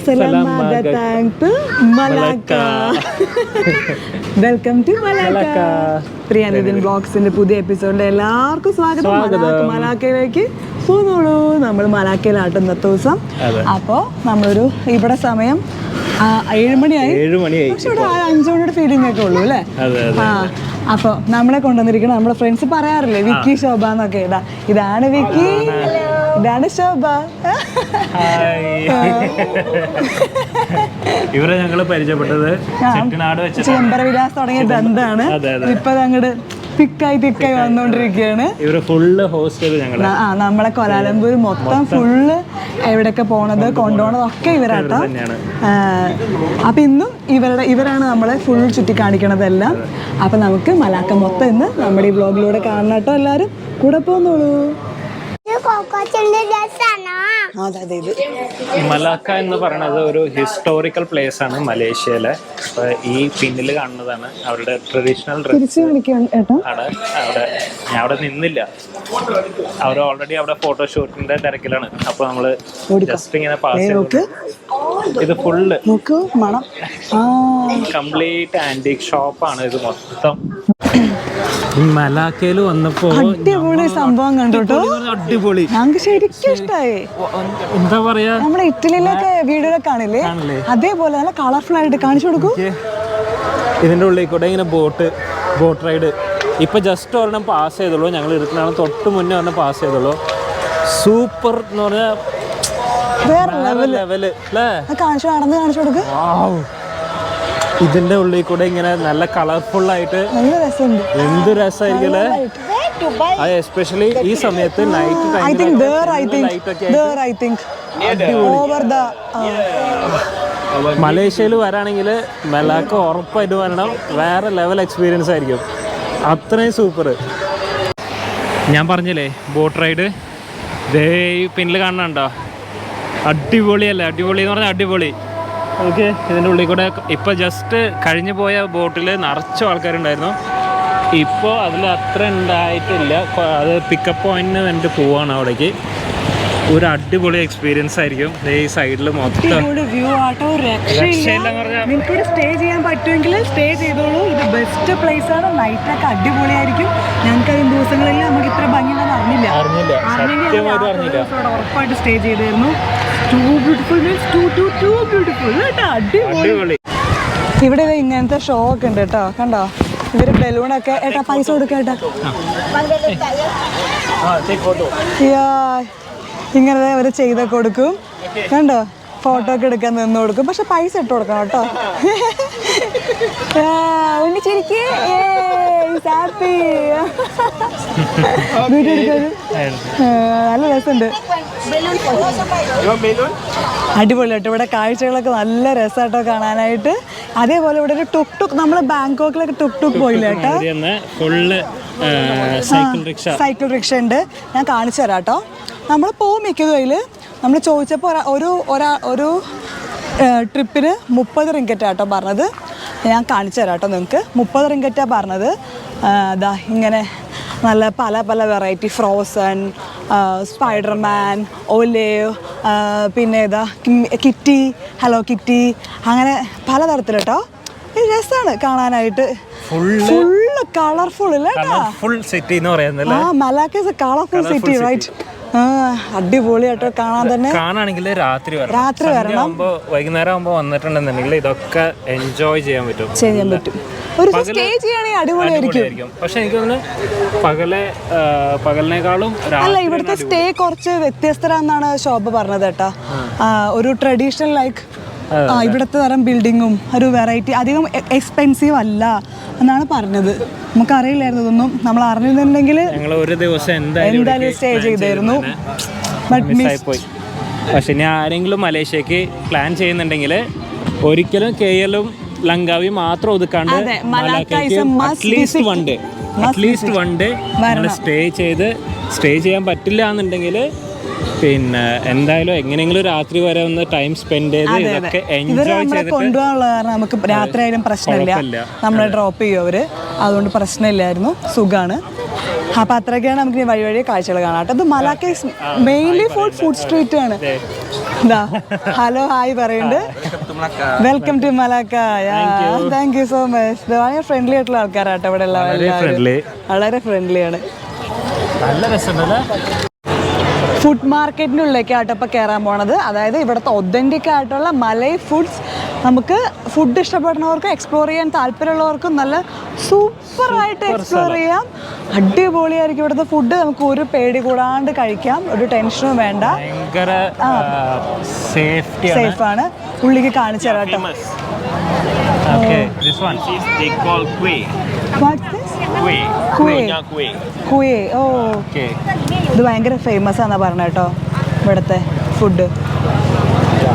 Selamat Selamat datang to Malaka. Welcome to Malacca. Priyanithan ബ്ലോഗ്സിന്റെ പുതിയ എപ്പിസോഡിൽ എല്ലാവർക്കും സ്വാഗതം. മലാക്ക മലാക്കയിലേക്ക് പോന്നോളൂ. നമ്മൾ മലാക്കയിലാട്ട് ഇന്നത്തെ ദിവസം. അപ്പോൾ അപ്പോ നമ്മളൊരു ഇവിടെ സമയം ഏഴുമണിയായി ഏഴ് മണിയായി. ഏഴ് മണിയായി പക്ഷെ ഇവിടെ അഞ്ചു മണിയുടെ ഫീലിംഗ് ഒക്കെ ഉള്ളൂ അല്ലേ? ആ അപ്പൊ നമ്മളെ കൊണ്ടുവന്നിരിക്കണം നമ്മുടെ ഫ്രണ്ട്സ് പറയാറില്ലേ വിക്കി ശോഭ എന്നൊക്കെ. ഇതാ ഇതാണ് വിക്കി. ഇതാണ് ശോഭ ഇവരെ ഞങ്ങൾ പരിചയപ്പെട്ടത്. ചെട്ടിനാട് വെച്ച് ചെമ്പര വിലാസ് തുടങ്ങിയ അതെ. ഇപ്പൊ അങ്ങോട്ട് തിക്കായി തിക്കായി വന്നുകൊണ്ടിരിക്കുകയാണ് ഇവർ ഫുള്ള് ഹോസ്റ്റ് ചെയ്ത് ആ നമ്മളെ കൊലാലംപൂർ മൊത്തം ഫുള്ള് എവിടെയൊക്കെ പോണത് കൊണ്ടുപോണത് ഒക്കെ ഇവരാട്ടോ. ഇവർ അപ്പൊ ഇന്നും ഇവരുടെ ഇവരാണ് നമ്മളെ ഫുൾ ചുറ്റി കാണിക്കണതെല്ലാം. അപ്പൊ നമുക്ക് മലാക്ക മൊത്തം ഇന്ന് നമ്മുടെ ഈ ബ്ലോഗിലൂടെ കാണണം കേട്ടോ എല്ലാരും. കൂടെ പോന്നോളൂ. korkuyorum. Şimdi göster. അതെ ഇത് മലാക്ക എന്ന് പറയുന്നത് ഒരു ഹിസ്റ്റോറിക്കൽ പ്ലേസ് ആണ് മലേഷ്യയിലെ. അപ്പൊ ഈ പിന്നിൽ കാണുന്നതാണ് അവരുടെ ട്രഡീഷണൽ ഡ്രസ് തിരിച്ചു കാണിക്കാൻ ഏട്ടാ. ആണ് അവിടെ. ഞാൻ അവിടെ നിന്നില്ല. അവർ ഓൾറെഡി അവിടെ ഫോട്ടോഷൂട്ടിന്റെ തിരക്കിലാണ്. അപ്പൊ നമ്മൾ ജസ്റ്റ് ഇങ്ങനെ പാസ് നോക്ക്. ഇത് ഫുള്ള് നോക്ക് മണം. ആ. കംപ്ലീറ്റ് ആന്റിക് ഷോപ്പാണ് ഇത് മൊത്തം. മലാക്കയിൽ വന്നപ്പോ അടിപൊളി സംഭവം കണ്ടോട്ടോ അടിപൊളി ഞങ്ങൾക്ക് ശരിക്കും ഇഷ്ടായി. എന്താ പറയാ? നമ്മുടെ ഇറ്റലിയിലൊക്കെ വീടുകളൊക്കെ കാണില്ലേ? അതേപോലെ നല്ല കളർഫുൾ ആയിട്ട് കാണിച്ചു കൊടുക്കും. ഇതിന്റെ ഉള്ളിൽ കൂടെ ഇങ്ങനെ ബോട്ട് ബോട്ട് റൈഡ്. ഇപ്പൊ ജസ്റ്റ് ഒരെണ്ണം പാസ് ചെയ്തുള്ളൂ. ഞങ്ങൾ ഇരുട്ടിനാണ് തൊട്ട് മുന്നേ വന്ന് പാസ് ചെയ്തുള്ളൂ. സൂപ്പർ എന്ന് പറഞ്ഞാൽ കാണിച്ചു നടന്ന് കാണിച്ചു കൊടുക്ക്. ഇതിന്റെ ഉള്ളിൽ കൂടെ ഇങ്ങനെ നല്ല കളർഫുൾ ആയിട്ട് എന്ത് രസമായിരിക്കും അത് എസ്പെഷ്യലി ഈ സമയത്ത് night I think there I think there I think over the മലേഷ്യയിൽ വരാണെങ്കിൽ മെലാക്ക ഉറപ്പായിട്ട് വരണം. വേറെ ലെവൽ എക്സ്പീരിയൻസ് ആയിരിക്കും. അത്രയും സൂപ്പർ ഞാൻ പറഞ്ഞില്ലേ ബോട്ട് റൈഡ് ദേ ഈ പിന്നിൽ കാണണുണ്ടോ അടിപൊളിയല്ലേ? അടിപൊളി എന്ന് പറഞ്ഞാൽ അടിപൊളി. ഓക്കെ ഇതിന്റെ ഉള്ളിൽ കൂടെ ഇപ്പോൾ ജസ്റ്റ് കഴിഞ്ഞു പോയ ബോട്ടിൽ നിറച്ച ആൾക്കാരുണ്ടായിരുന്നു. ഇപ്പോൾ അതിൽ അത്ര ഉണ്ടായിട്ടില്ല അത് പിക്കപ്പ് പോയിന്റിന് വേണ്ടിയിട്ട് പോവാണ് അവിടേക്ക്. ഒരു അടിപൊളി എക്സ്പീരിയൻസ് ആയിരിക്കും. ഈ സൈഡിൽ മൊത്തം. വ്യൂ ആട്ടോ. നിങ്ങൾക്ക് സ്റ്റേ ചെയ്യാൻ പറ്റുമെങ്കിൽ സ്റ്റേ ചെയ്തോളൂ. ഇത് ബെസ്റ്റ് പ്ലേസ് ആണ്. നൈറ്റ് ഒക്കെ അടിപൊളിയായിരിക്കും. ഞങ്ങൾക്ക് അതിന് ദിവസങ്ങളിൽ നമുക്ക് ഇത്ര ഭംഗി അറിഞ്ഞില്ല. അറിഞ്ഞില്ല. ഉറപ്പായിട്ട് സ്റ്റേ ചെയ്തായിരുന്നു too beautiful means too too too beautiful കേട്ടോ? അടിപൊളി. ഇവിടെ ഇങ്ങനത്തെ ഷോ ഒക്കെ ഉണ്ട് കേട്ടോ. കണ്ടോ? ഇവർ ബലൂണൊക്കെ ഏട്ടാ പൈസ കൊടുക്കേട്ടാ ഇങ്ങനെ അവർ ചെയ്ത കൊടുക്കും. കണ്ടോ? ഫോട്ടോ ഒക്കെ എടുക്കാൻ നിന്ന് കൊടുക്കും. പക്ഷെ പൈസ ഇട്ട് കൊടുക്കണം കേട്ടോ. ഉണ്ണി ചിരിക്ക്. എടുക്കാനും നല്ല രസമുണ്ട്. അടിപൊളി കേട്ടോ ഇവിടെ കാഴ്ചകളൊക്കെ നല്ല രസമായിട്ടോ കാണാനായിട്ട്. അതേപോലെ ഇവിടെ ഒരു ടുക് ടുക് നമ്മൾ ബാങ്കോക്കിലൊക്കെ ടുക് ടുക് പോയില്ല കേട്ടോ സൈക്കിൾ റിക്ഷ ഉണ്ട്. ഞാൻ കാണിച്ചു തരാം കേട്ടോ നമ്മൾ പോകും മിക്കതും അതിൽ നമ്മൾ ചോദിച്ചപ്പോൾ ഒരാ- ഒരു ഒരാ ട്രിപ്പിന് മുപ്പത് റിങ്കറ്റാണ് കേട്ടോ പറഞ്ഞത്. ഞാൻ കാണിച്ചു തരാം കേട്ടോ നിങ്ങൾക്ക് മുപ്പത് റിങ്കറ്റാണ് പറഞ്ഞത്. അതാ ഇങ്ങനെ നല്ല പല പല വെറൈറ്റി ഫ്രോസൺ സ്പൈഡർമാൻ ഒലേവ് പിന്നെ ഇതാ കിറ്റി ഹലോ കിറ്റി അങ്ങനെ പലതരത്തിൽ കേട്ടോ രസാണ് രസമാണ് കാണാനായിട്ട് ഫുള്ള് കളർഫുൾ അല്ലേ കേട്ടോ ഫുൾ സിറ്റി എന്ന് പറയുന്നത് ആ മലാക്ക കളർഫുൾ സിറ്റി റൈറ്റ് അടിപൊളിയായിട്ട് കാണാൻ തന്നെ കാണാണെങ്കിൽ രാത്രി രാത്രി വരണം. വൈകുന്നേരം ആകുമ്പോൾ വന്നിട്ടുണ്ടെന്നുണ്ടെങ്കിൽ ഇതൊക്കെ എൻജോയ് ചെയ്യാൻ പറ്റും. ചെയ്യാൻ പറ്റും. ഒരു സ്റ്റേ ചെയ്യുകയാണെങ്കിൽ അടിപൊളിയായിരിക്കും. പക്ഷെ എനിക്ക് തോന്നുന്നു പകലെ പകലിനേക്കാളും അല്ല ഇവിടുത്തെ സ്റ്റേ കുറച്ച് വ്യത്യസ്തരാന്നാണ് ശോഭ പറഞ്ഞത് കേട്ടോ. ഒരു ട്രഡീഷണൽ ലൈക്ക് ഇവിടുത്തെ തരം ബിൽഡിങ്ങും ഒരു വെറൈറ്റി അധികം എക്സ്പെൻസീവ് അല്ല എന്നാണ് പറഞ്ഞത്. നമുക്ക് അറിയില്ലായിരുന്നു ഇതൊന്നും. നമ്മൾ അറിഞ്ഞിരുന്നുണ്ടെങ്കിൽ ഒരു ദിവസം എന്തായാലും സ്റ്റേ ചെയ്തായിരുന്നു ബട്ട് മിസ് പക്ഷെ ഇനി ആരെങ്കിലും മലേഷ്യക്ക് പ്ലാൻ ചെയ്യുന്നുണ്ടെങ്കിൽ ഒരിക്കലും കെ എല്ലും ലങ്കാവി മാത്രം ഒതുക്കാണ്ട് one day at least one day stay ചെയ്ത് സ്റ്റേ ചെയ്യാൻ പറ്റില്ല എന്നുണ്ടെങ്കിൽ പിന്നെ എന്തായാലും എങ്ങനെയെങ്കിലും രാത്രി വരെ ഒന്ന് ടൈം സ്പെൻഡ് ചെയ്ത് ഇതൊക്കെ എൻജോയ് കൊണ്ടുപോകാനുള്ള കാരണം നമുക്ക് രാത്രി ആയാലും പ്രശ്നമില്ല. നമ്മളെ ഡ്രോപ്പ് ചെയ്യും അവർ. അതുകൊണ്ട് പ്രശ്നമില്ലായിരുന്നു. സുഖാണ്. അപ്പൊ അത്രയൊക്കെയാണ് നമുക്ക് വഴി വഴി കാഴ്ചകൾ കാണാം അത് ഇത് Malacca's mainly food food street ആണ്. ഹലോ ഹായ് പറയുന്നുണ്ട്. Welcome to Malacca. Thank you so much വളരെ ഫ്രണ്ട്ലി ആയിട്ടുള്ള ആൾക്കാരാട്ടോ ഇവിടെ ഉള്ള. വളരെ ഫ്രണ്ട്ലി ആണ്. നല്ല രസമുണ്ടല്ലേ? ഫുഡ് മാർക്കറ്റിനുള്ളിലേക്കായിട്ട് ഇപ്പോൾ കയറാൻ പോണത്. അതായത് ഇവിടുത്തെ ഒതന്റിക് ആയിട്ടുള്ള മലൈ ഫുഡ്സ് നമുക്ക് ഫുഡ് ഇഷ്ടപ്പെടുന്നവർക്കും എക്സ്പ്ലോർ ചെയ്യാൻ താല്പര്യമുള്ളവർക്കും നല്ല സൂപ്പറായിട്ട് എക്സ്പ്ലോർ ചെയ്യാം. അടിപൊളിയായിരിക്കും ഇവിടുത്തെ ഫുഡ് നമുക്ക് ഒരു പേടി കൂടാണ്ട് കഴിക്കാം. ഒരു ടെൻഷനും വേണ്ട. ഭയങ്കര സേഫ്റ്റി ആണ്. സേഫാണ് ഉള്ളിക്ക് കാണിച്ചു തരാം കേട്ടോ. Oh. ഇത് ഭയങ്കര ഫേമസ് ആണ് പറഞ്ഞ കേട്ടോ ഇവിടത്തെ ഫുഡ്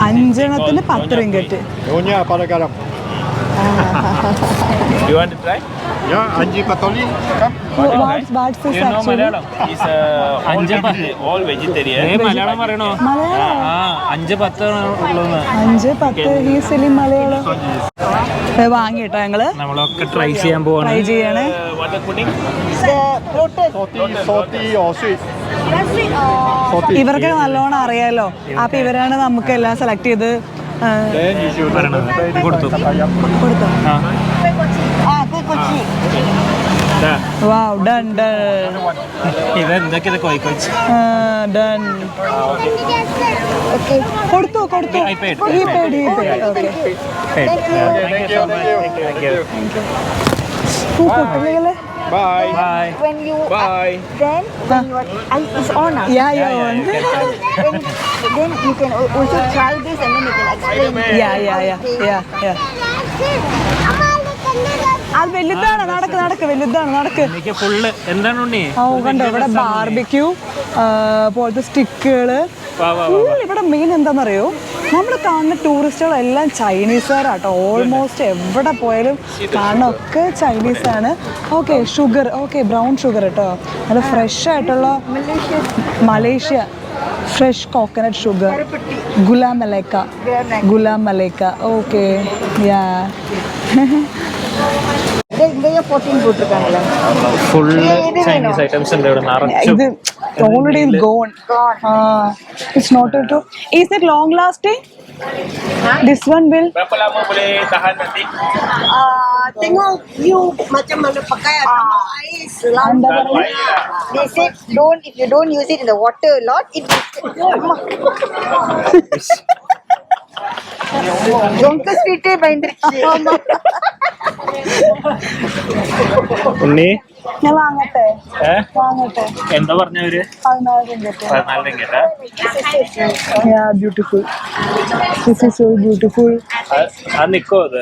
അഞ്ചെണ്ണത്തിന് പത്ത് റിംഗറ്റ് പാലക്കാലം You want to try? Ya, Anji Patoli. Come. What's what's this You know actually Malayalam uh, പറയണോ? മലയാളം ആ അഞ്ച് പത്ത് ഉള്ളൂന്ന് അഞ്ച് പത്ത് ഈ സെലി മലയാളം ഇത് വാങ്ങി കേട്ടോ ഞങ്ങൾ? നമ്മളൊക്കെ ട്രൈ ചെയ്യാൻ പോവാണ്. ട്രൈ ചെയ്യണേ. Uh, sweet? Salty. ഇവർക്ക് നല്ലോണം അറിയാലോ. അപ്പൊ ഇവരാണ് നമുക്ക് എല്ലാം സെലക്ട് ചെയ്ത് ആ, Then you should പറയണത് കൊടുത്തു കൊടുത്തോ ആ ദാ, വാവ് ഡൺ ഡൺ ഇത് എന്തൊക്കെ ഇത് കോയി കോയിച്ച് ഡൺ കൊടുത്തു കൊടുത്തു I paid. ഈ പേടി ഈ പേടി ഓക്കെ കുട്ടികളെ Bye. Bye when you bye then when you are I, it's on now. Yeah yeah Then, then you can al- also try this and then you can explain. Yeah yeah yeah yeah yeah അത് വലുതാണ്. നടക്ക് നടക്ക് വലുതാണ്. നടക്ക്. എനിക്ക് full എന്താണ് ഉണ്ണി? ഓ കണ്ടോ? ഇവിടെ ബാർബിക്യൂ പോലത്തെ സ്റ്റിക്കുകൾ. വാ, വാ, ഫുൾ ഇവിടെ മെയിൻ എന്താണെന്നറിയോ നമ്മൾ കാണുന്ന ടൂറിസ്റ്റുകളെല്ലാം ചൈനീസുകാരാട്ടോ ഓൾമോസ്റ്റ് എവിടെ പോയാലും കാണൊക്കെ ചൈനീസ് ആണ് okay sugar okay brown sugar കേട്ടോ നല്ല ഫ്രഷ് ആയിട്ടുള്ള മലേഷ്യ ഫ്രഷ് കോക്കനട്ട് ഷുഗർ ഗുലാം മലേക്ക. ഗുലാം മലേക്ക. Okay yeah full Chinese items ഉണ്ട് ഇവിടെ നിറച്ചു already gone it's not to is it long lasting this one will berapa lama boleh tahan nanti uh, tengok you macam mana pakai uh, sama air selama they said don't if you don't use it in the water a lot it will ഉണക്ക് sweet ഭയങ്കര ഉണ്ണി? ഞാൻ വാങ്ങട്ടെ. ഏ? വാങ്ങട്ടെ. എന്താ പറഞ്ഞവര് പതിനാല് beautiful this is so beautiful നിക്കോ അത്?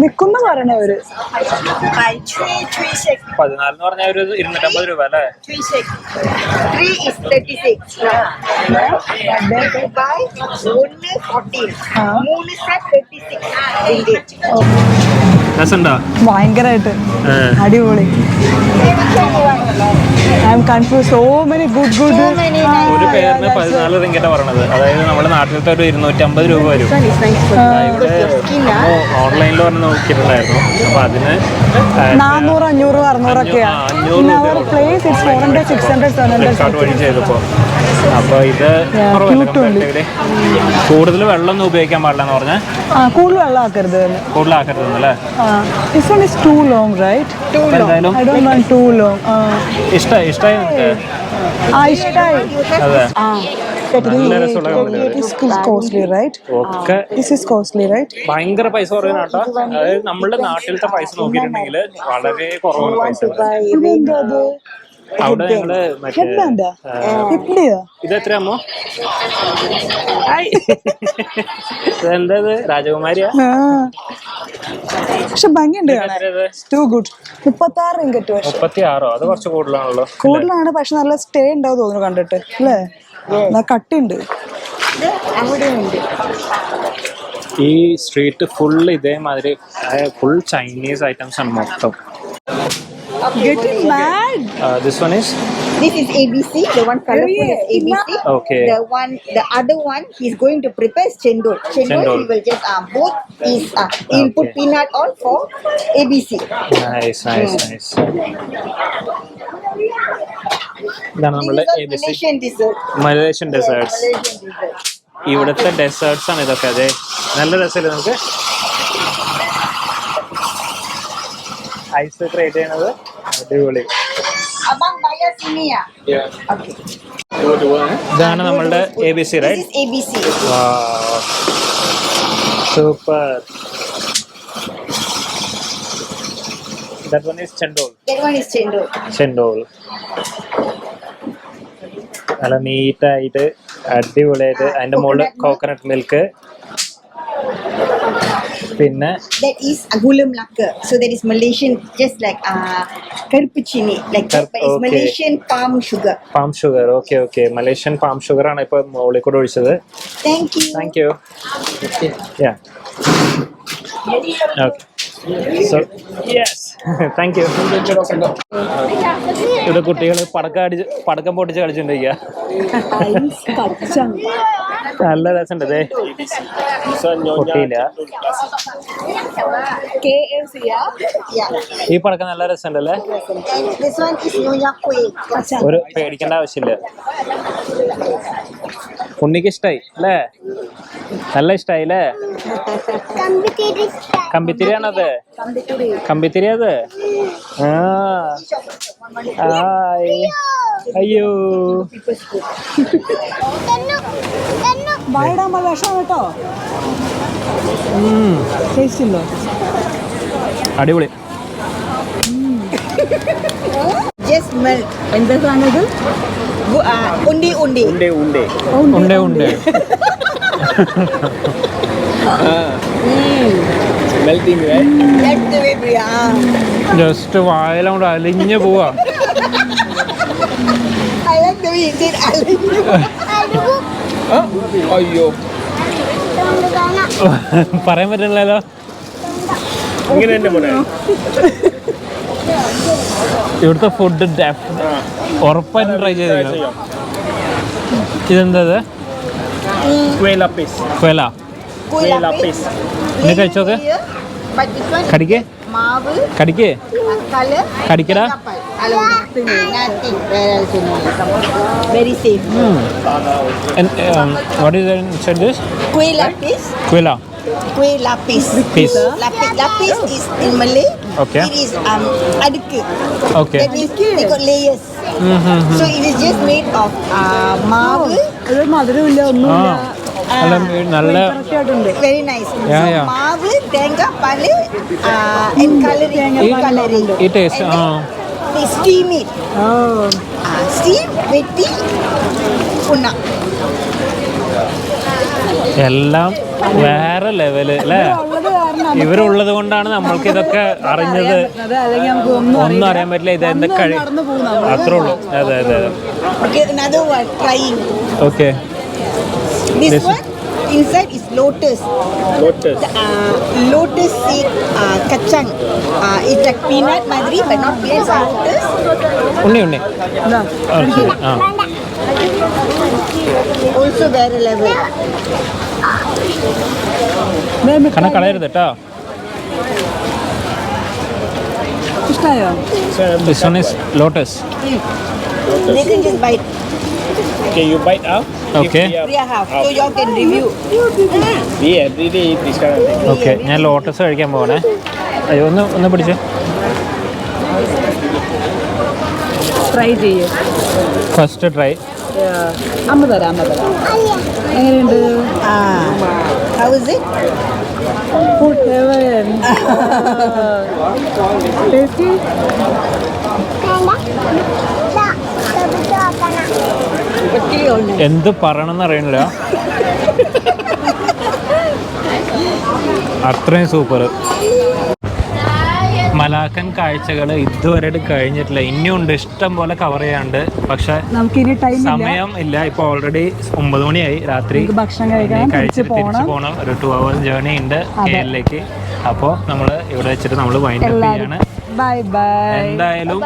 നിക്കുന്ന പറയണേ അവർ. പതിനാല് എന്ന് പറഞ്ഞാൽ ഒരു ഇരുന്നൂറ്റമ്പത് രൂപ അല്ലേ? ഭയങ്കരായിട്ട്. അടിപൊളി. I am confuse so many good good ഒരു പേരിന് പതിനാല് റിങ്കറ്റ പറയണത്. അതായത് നമ്മുടെ നാട്ടിലത്തെ ഒരു ഇരുന്നൂറ്റമ്പത് രൂപ വരും. ഓൺലൈനിൽ വന്ന് നോക്കിയിട്ടുണ്ടായിരുന്നു. അപ്പൊ അതിന് നാനൂറ് അഞ്ഞൂറ് അറുന്നൂറൊക്കെയാണ് ആ, അഞ്ഞൂറ് in our place it's four hundred six hundred seven hundred വഴി ചെയ്തപ്പോ അപ്പൊ ഇത്. കൂടുതൽ വെള്ളമൊന്നും ഉപയോഗിക്കാൻ പാടില്ല എന്ന് പറഞ്ഞാൽ കൂടുതൽ വെള്ളം ആക്കരുത് കൂടുതലാക്കരുത് അല്ലേ? This one is too long right too അപ്പൊ എന്തായാലും I don't want to long ഇഷ്ടമായി ഇഷ്ടമായി നിങ്ങൾക്ക് ആ ഇഷ്ടായി. അതെ. ആ ഭയങ്കര പൈസ കുറവാണ് കേട്ടോ അതായത് നമ്മുടെ നാട്ടിലത്തെ പൈസ നോക്കിയിട്ടുണ്ടെങ്കിൽ വളരെ കുറവാണ് പൈസ അവിടെ ഞങ്ങൾ ഹെഡ്ബാൻഡാ ഇപ്പിടിയാ ഇത് എത്രയാമോ ഇതെന്താ ഇത് രാജകുമാരിയാ. പക്ഷെ ഭംഗിയുണ്ട് ടു ഗുഡ് മുപ്പത്തി ആറ് റിങ്കറ്റ് മുപ്പത്തി ആറോ അത് കുറച്ച് കൂടുതലാണല്ലോ. കൂടുതലാണ് പക്ഷെ നല്ല സ്റ്റേ ഉണ്ടാവും തോന്നുന്നു കണ്ടിട്ട്. അല്ലേ? എന്നാ കട്ടിണ്ട് ഈ സ്ട്രീറ്റ് ഫുൾ ഇതേമാതിരി ഫുൾ ചൈനീസ് ഐറ്റംസ് ആണ് മൊത്തം. Getting mad this one is This is ABC. The one colorful is ABC. Okay. The one, the other one, he's going to prepare chendol. Chendol, Chendol. he will just uh, both is uh, he'll put Okay. peanut on for ABC. Nice nice nice ഇതാണ് നമ്മളുടെ This is A a B C Malaysian dessert. Malaysian desserts Malaysian dessert. ഇവിടുത്തെ desserts ആണ് ഇതൊക്കെ അതെ നല്ല രസമല്ലേ നമുക്ക് ice create ചെയ്യണത് അടിപൊളി. ഇതാണ് നമ്മളുടെ A B C right. Super that one is ചെണ്ടോൾ That one is chendol. ചെണ്ടോൾ നല്ല നീറ്റായിട്ട് അടിപൊളിയായിട്ട് അതിന്റെ മുകളിൽ കോക്കനട്ട് മിൽക്ക് പിന്നെ That is a gula melaka. So that is Malaysian, just like uh, kerpu chini, like that, but it's Okay. Malaysian palm sugar. Palm sugar okay okay Malaysian palm sugar ആണ് ഇപ്പൊ മുകളിൽ കൂടെ ഒഴിച്ചത് Thank you. Thank you yeah okay so yes thank you ഇവിടെ കുട്ടികൾ പടക്കം അടിച്ച് പടക്കം പൊട്ടിച്ച് കളിച്ചിട്ടുണ്ടിരിക്കുക നല്ല രസമുണ്ട് ദേ. പൊട്ടിയില്ല. ഈ പടക്കം നല്ല രസമുണ്ടല്ലേ. ഒരു പേടിക്കേണ്ട ആവശ്യമില്ല. ഉണ്ണിക്ക് ഇഷ്ടായി അല്ലേ? നല്ല ഇഷ്ടായി അല്ലേ? കമ്പിത്തിരിയാണത്? കമ്പിത്തിരി അത്? ആ. അയ്യോ. വായിടാൻ വിഷം കേട്ടോ. ടേസ്റ്റില്ലോ. അടിപൊളി. melt. എന്താ ഉണ്ടി undi. ഉണ്ടേ ഉണ്ടേ. ഉണ്ട് ഉണ്ട് മെൽറ്റിംഗ് ജസ്റ്റ് വായല കൊണ്ട് അലിഞ്ഞു പോവാ. അയ്യോ. പറയാൻ പറ്റില്ലല്ലോ. ഇങ്ങനെ തന്നെ മോനെ ഇവിടുത്തെ ഫുഡ് ഉറപ്പായിട്ടും ട്രൈ ചെയ്ത് ഇതെന്താ ഇത് ക്വേല പീസ് കൊല Kuih Kuih lapis. ini kacau ke? Plain dia, But this one കടിക്ക് marble കടിക്ക് uh, color. കടിക്കടാ Kapal. Alam nothing. Nothing. Where else you know? Very safe. What is inside this Kuih lapis. കൊല Kuih lapis. Pis. Lapis. Lapis is in Malay. Okay. It is um aduk. Okay. That means they got layers. So it is just made of uh, marble. ഒരു മധുരമില്ല ആ ഒന്നുമില്ല നല്ല നല്ല very nice uh. It- it then ah. They steam it. ഓ Uh, steam, വെട്ടി ഉണ്ണ എല്ലാം വേറെ level അല്ലേ ഇവരുള്ളത് കൊണ്ടാണ് നമ്മൾക്ക് ഇതൊക്കെ അറിഞ്ഞത് ഒന്നും അറിയാൻ പറ്റില്ല ഇത് എന്ത് കഴി നടന്നു പോകും നമ്മൾ. അത്രേ ഉള്ളൂ അതെ അതെ അതെ. Okay inside is lotus. Lotus. The, Uh, lotus seed uh, kacang. Uh, it's like peanut madri, but not peanut, it's lotus. ഉണ്ണി ഉണ്ണി No. Okay. Uh. Also very level. കണ കളയരുത് കേട്ടോ ഇഷ്ടായോ this one is lotus They can just bite. Okay, you bite up. Okay. Three half. So y'all can review. Yeah, really eat this kind of thing. Okay ഞാൻ lotus കഴിക്കാൻ പോകണേ അയ്യോ ഒന്ന് ഒന്ന് പിടിച്ച് ട്രൈ ചെയ്യേ ഫസ്റ്റ് ട്രൈ അമ്മ തരാം അമ്മ തരാം എങ്ങനെയുണ്ട് How is it? Heaven tasty Particularly എന്ത് പറയണമെന്ന് അറിയണില്ല അത്രയും സൂപ്പർ മലാക്കൻ കാഴ്ചകൾ ഇതുവരെ കഴിഞ്ഞിട്ടില്ല. ഇനിയുണ്ട്. ഇഷ്ടം പോലെ കവർ ചെയ്യാണ്ട് പക്ഷെ നമുക്കിനി ടൈം ഇല്ല. സമയം ഇല്ല. ഇപ്പൊ ഓൾറെഡി ഒമ്പത് മണിയായി. രാത്രി നമുക്ക് ഭക്ഷണം കഴിച്ചിട്ട് തിരിച്ചു പോകണം പോകണം ഒരു ടു അവേഴ്സ് ജേർണി ഉണ്ട്. കേരളയിലേക്ക്. അപ്പോൾ നമ്മൾ ഇവിടെ വെച്ചിട്ട് നമ്മൾ വൈൻഡ് അപ്പ് ചെയ്യാണ്. ബൈ ബൈ എന്തായാലും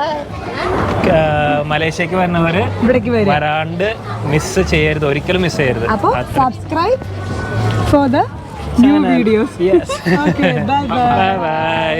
മലേഷ്യക്ക് വരുന്നവര് ഇവിടേക്ക് വരും വരാണ്ട് മിസ് ചെയ്യരുത്. ഒരിക്കലും മിസ് ചെയ്യരുത്. അപ്പോൾ subscribe for the new videos yes okay bye bye bye bye